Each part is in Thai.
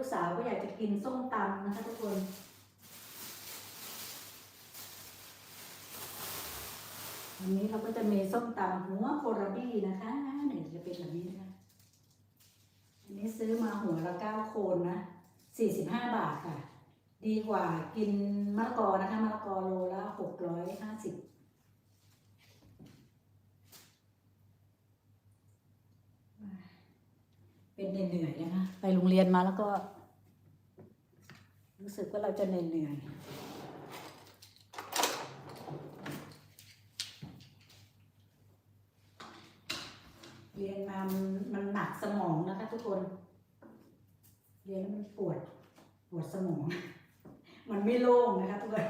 กสาวก็อยากจะกินส้มตำนะคะทุกคนวันนี้เราก็จะมีส้มตำหัวโคราบี้นะคะเนี่ยจะเป็นแบบนี้นะคะ อันนี้ซื้อมาหัวละเก้าโคนนะสี่สิบห้าบาทค่ะ ดีกว่ากินมะละกอนะคะมะละกอโลละหกร้อยห้าสิบเป็นเหนื่อยๆนะคะไปโรงเรียนมาแล้วก็ รู้สึกว่าเราจะเหนื่อยๆเรียนมามันมันหนักสมองนะคะทุกคน เรียนแล้วมันปวด ปวดสมอง มันไม่โล่งนะคะทุกคน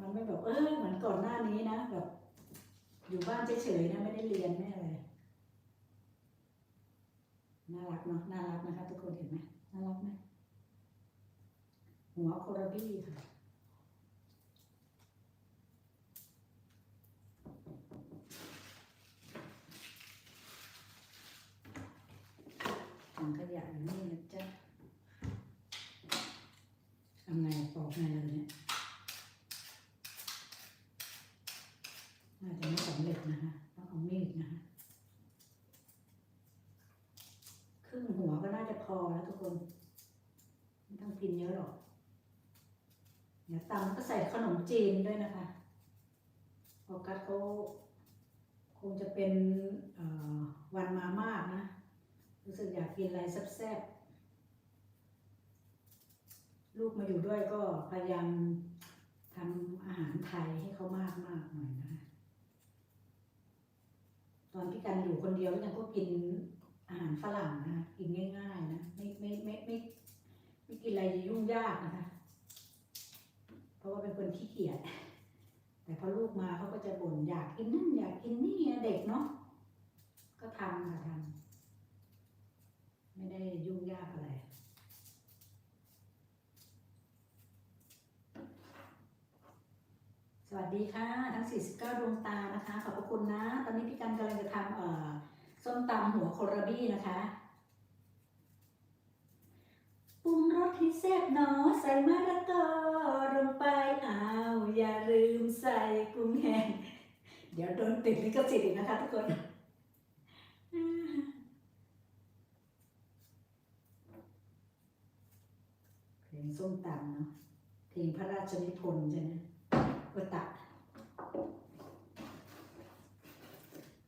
มันไม่แบบเออเหมือนก่อนหน้านี้นะแบบอยู่บ้านเฉยๆนะไม่ได้เรียนไม่อะไรน่ารักเนาะน่ารักนะคะทุกคนเห็นไหมน่ารักไหม หัวโคราบี้ค่ะ ถังขยะอยู่นี่นะจ๊ะทำไงปอกไงล่ะเนี่ยน่าจะไม่สำเร็จนะคะต้องเอามีดนะคะครึ่งหัวก็น่าจะพอแล้วทุกคน ไม่ต้องกินเยอะหรอก เดี๋ยวตำก็ใส่ข นมจีนด้วยนะคะโอกัสเขาคงจะเป็นวันมามากนะ รู้สึกอยากกินอะไรแซ่บๆลูกมาอยู่ด้วยก็พยายามทำอาหารไทยให้เขามากมากๆหน่อยนะคะตอนพี่กันอยู่คนเดียวพี่กันก็กินอาหารฝรั่งนะคะกินง่าย ๆ นะ ไม่ไม่ไม่ไม่ไม่กินอะไรยุ่งยากนะคะ เพราะว่าเป็นคน ขี้เกียจ แต่พอลูกมาเขาก็จะบ่นอยากกินนั่นอยากกินนี่เด็กเนาะ ก็ทำค่ะทำไม่ได้ยุ่งยากอะไรสวัสดีค่ะ ทั้ง 49 ดวงตานะคะ ขอบพระคุณนะ ตอนนี้พี่กันกำลังจะทำส้มตำหัวโคราบี้นะคะ ปรุงรสให้แซ่บเนาะใส่มะละกอลงไปอ้าวอย่าลืมใส่กุ้งแห้งเดี๋ยวโดนติดลิขสิทธิ์อีกนะคะทุกคนเพลงส้มตำเนาะเพลงพระราชนิพนธ์ใช่ไหมกตะ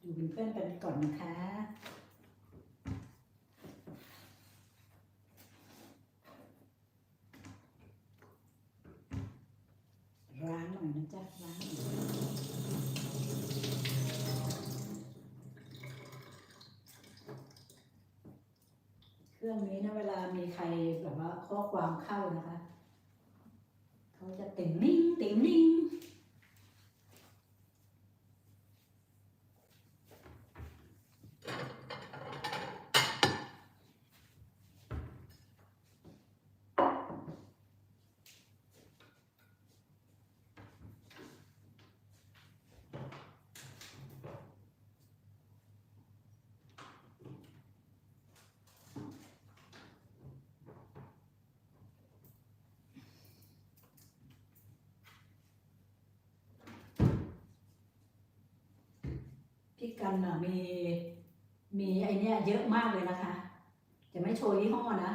อยู่เป็นเพื่อนกันก่อนนะคะ ล้างหน่อยนะจ๊ะล้างหน่อยเครื่องนี้นะเวลามีใครแบบว่าข้อความเข้านะคะ เขาจะติ่งนิ่งติ่งนิ่งพี่ กันอะมีมีไอเนี้ยเยอะมากเลยนะคะ จะไม่โชว์ยี่ห้อนะ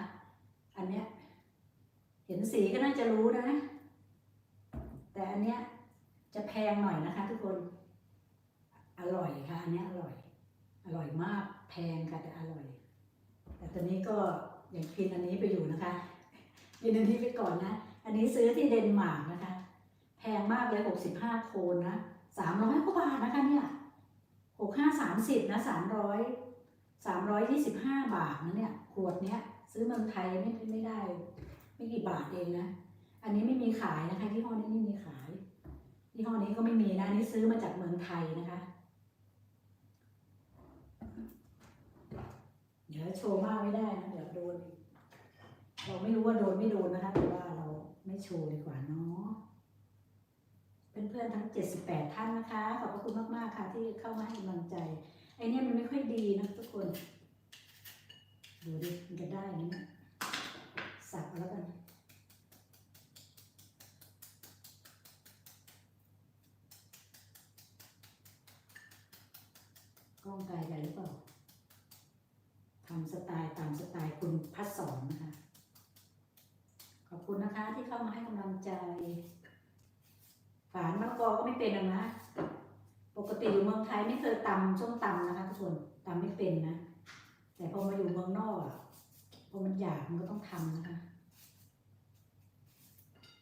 อันเนี้ยเห็นสีก็น่าจะรู้นะ แต่อันเนี้ยจะแพงหน่อยนะคะ ทุกคน อร่อยค่ะ อันเนี้ยอร่อย อร่อยมากแพงค่ะแต่อร่อย แต่ตอนนี้ก็อย่างกินอันนี้ไปอยู่นะคะกินอันนี้ไปก่อนนะ อันนี้ซื้อที่เดนมาร์กนะคะ แพงมากเลยหกสิบห้าโคนนะสามร้อยกว่าบาทนะคะเนี่ย หกห้าสามสิบนะสามร้อยสามร้อยยี่สิบห้าบาทนะเนี่ยขวดเนี้ย ซื้อเมืองไทยไม่ไม่ได้ ไม่กี่บาทเองนะ อันนี้ไม่มีขายนะคะยี่ห้อนี้ไม่มีขายยี่ห้อนี้ก็ไม่มีนะอันนี้ซื้อมาจากเมืองไทยนะคะ เดี๋ยวโชว์มากไม่ได้นะเดี๋ยวโดน เราไม่รู้ว่าโดนไม่โดนนะคะแต่ว่าเราไม่โชว์ดีกว่าเนาะ เพื่อนๆทั้ง 78 ท่านนะคะ ขอบพระคุณมากๆค่ะที่เข้ามาให้กำลังใจ ไอเนี้ยมันไม่ค่อยดีนะทุกคน ดูดิมันจะได้ไหมเนี่ยสับเอาแล้วกันกล้องไกลไปหรือเปล่าทำสไตล์ตามสไตล์คุณพัดสอนนะคะ ขอบคุณนะคะที่เข้ามาให้กำลังใจ กอก็ไม่เป็นนะ ปกติอยู่เมืองไทยไม่เคยตำส้มตำนะคะทุกคนตำไม่เป็นนะ แต่พอมาอยู่เมืองนอกอะพอมันอยากมันก็ต้องทำนะคะ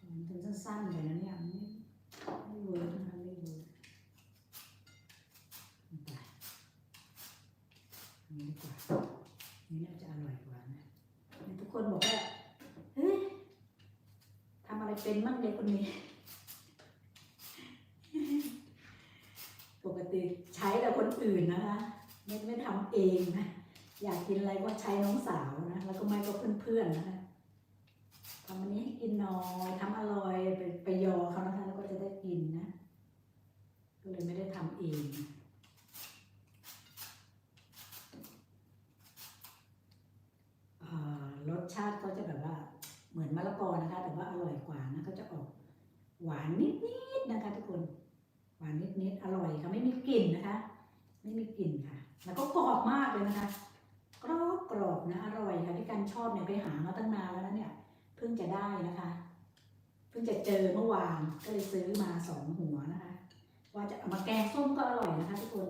มันถึงสั้นๆเลยนะเนี่ยไม่ไม่เวิร์กนะคะไม่เวิร์กไปนนี้ดีกว่านนี้น่าจะอร่อยกว่านะทุกคนบอกว่าเฮ้ยทำอะไรเป็นบ้างเด็กคนนี้ ปก ติใช้แต่คนอื่นนะคะ ไม่ไม่ทำเองนะอยากกินอะไรก็ใช้น้องสาวนะแล้วก็ไม่ก็เพื่อนๆนะคะทำอันนี้ให้กินน้อยทำอร่อยไปไปยอเขานะคะแล้วก็จะได้กินนะก็เลยไม่ได้ทำเองรสชาติก็จะแบบว่าเหมือนมะละกอนะคะ แต่ว่าอร่อยกว่านะก็จะออกหวานนิดๆนะคะทุกคน หวานนิดๆอร่อยค่ะไม่มีกลิ่นนะคะ ไม่มีกลิ่นค่ะ แล้วก็กรอบมากเลยนะคะกรอบกรอบนะอร่อยค่ะพี่กันชอบเนี่ยไปหามาตั้งนานแล้วนะเนี่ยเพิ่งจะได้นะคะ เพิ่งจะเจอเมื่อวานก็เลยซื้อมาสองหัวนะคะ ว่าจะเอามาแกงส้มก็อร่อยนะคะทุกคน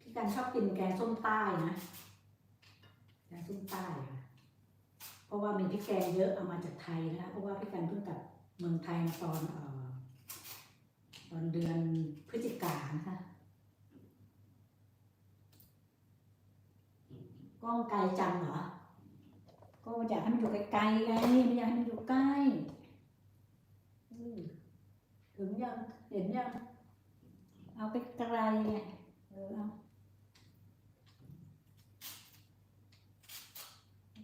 พี่กันชอบกินแกงส้มใต้นะแกงส้มใต้ค่ะเพราะว่ามีพริกแกงเยอะเอามาจากไทยนะคะเพราะว่าพี่กันเพิ่งกลับเมืองไทยมาตอนเอ่อ ตอนเดือนพฤศจิกายนนะคะกล้องไกลจังเหรอ ก็อยากให้มันอยู่ไกลๆไงไม่อยากให้มันอยู่ใกล้อืมถึงยังเห็นยังเอาไปไกลๆไงเออเอา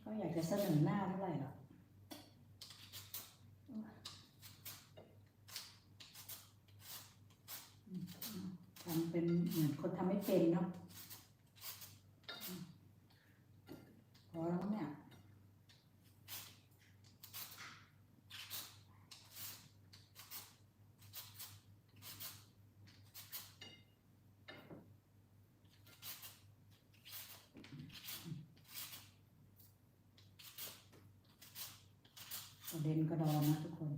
ก็อยากจะเสนอหน้าเท่าไหร่หรอก ทำ เป็นเหมือนคนทำไม่เป็นเนาะพอแล้วเนี่ยกระเด็นกระดอนนะทุกคน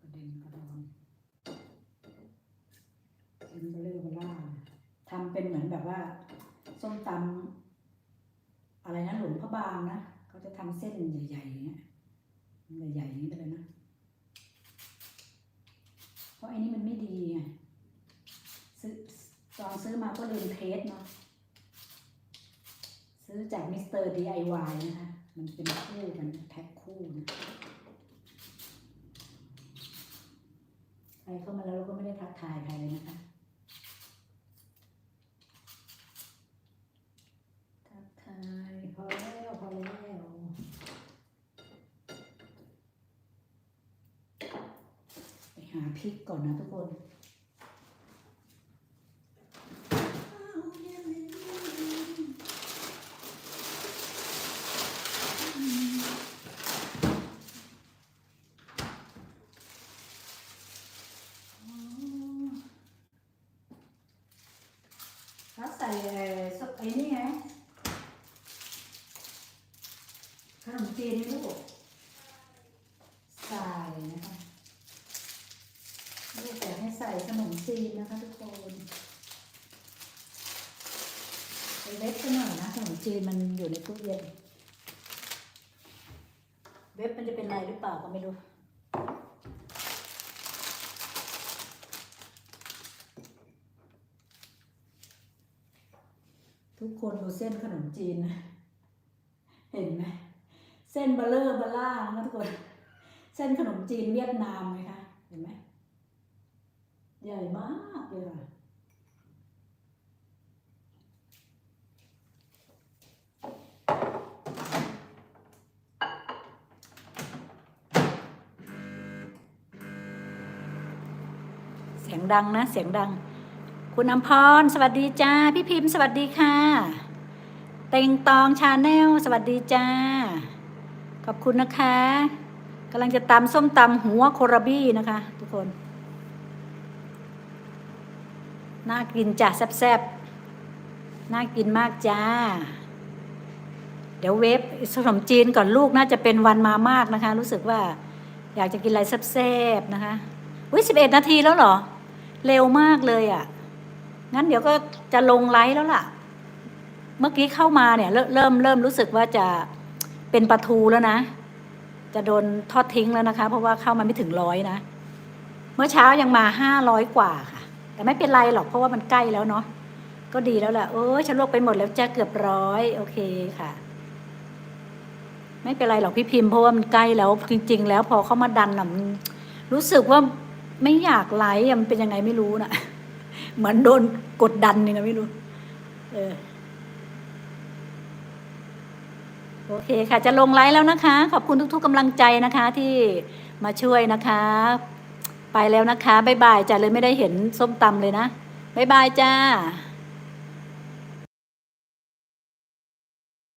กระเด็นกระดอนเป็นเบลอเบล่า ทำเป็นเหมือนแบบว่าส้มตำอะไรนะหลวงพระบางนะเขาจะทำเส้นใหญ่ๆอย่างเงี้ยใหญ่ๆอย่างนี้ไปเลยนะเพราะไอ้นี่มันไม่ดีไงซื้อตอนซื้อมาก็ลืมเทสเนาะซื้อจากมิสเตอร์ DIY นะคะมันเป็นคู่กันแพ็คคู่นะใครเข้ามาแล้วเราก็ไม่ได้ทักทายใครเลยนะคะ ทักทายพอแล้วพอแล้วไป หาพริกก่อนนะทุกคนเขาใส่เอ่อซุปไอ้นี่ไงขนมจีนนี่ลูกใส่นะคะลูกอยากให้ใส่ขนมจีนนะคะทุกคนไปเว็บกันหน่อยนะขนม จีนมันอยู่ในตู้เย็น เว็บมันจะเป็นไรหรือเปล่าก็ไม่รู้ ทุกคนดูเส้นขนมจีนนะ เห็นไหม เส้นเบลเลอร์เบลล่านะทุกคน เส้นขนมจีนเวียดนามไหมคะ เห็นไหม ใหญ่มากเลยค่ะ งดังนะ เสียงดัง คุณอมพร สวัสดีจ้า พี่พิมพ์ สวัสดีค่ะ เต็งตองชาแนล สวัสดีจ้า ขอบคุณนะคะกำลังจะตำส้มตำหัวโครบี้นะคะ ทุกคน น่ากินจ้ะแซ่บๆ น่ากินมากจ้า เดี๋ยวเวฟขนมจีนก่อนลูกน่าจะเป็นวันมามากนะคะ รู้สึกว่าอยากจะกินอะไรแซ่บๆนะคะ อุ้ยสิบเอ็ดนาทีแล้วเหรอ เร็วมากเลยอะ่ะ งั้นเดี๋ยวก็จะลงไลฟ์แล้วล่ะ เมื่อกี้เข้ามาเนี่ยเริ่มเริ่มรู้สึกว่าจะเป็นปลาทูแล้วนะ จะโดนทอดทิ้งแล้วนะคะ เพราะว่าเข้ามาไม่ถึงร้อยนะ เมื่อเช้ายังมาห้าร้อยกว่าค่ะ แต่ไม่เป็นไรหรอกเพราะว่ามันใกล้แล้วเนาะ ก็ดีแล้วแหละโอ้ยฉันลวกไปหมดแล้วจ้าเกือบร้อยโอเคค่ะไม่เป็นไรหรอกพี่พิมพ์เพราะว่ามันใกล้แล้วจริง ๆ แล้วพอเขามาดันน่ะมันรู้สึกว่า ไม่อยากไลฟ์มันเป็นยังไงไม่รู้น่ะ เหมือนโดนกดดันนี่นะไม่รู้ เออ โอเคค่ะ จะลงไลฟ์แล้วนะคะ ขอบคุณทุก ๆกำลังใจนะคะ ที่มาช่วยนะคะ ไปแล้วนะคะ บ๊ายบายจ้ะเลยไม่ได้เห็นส้มตำเลยนะ บ๊ายบายจ้า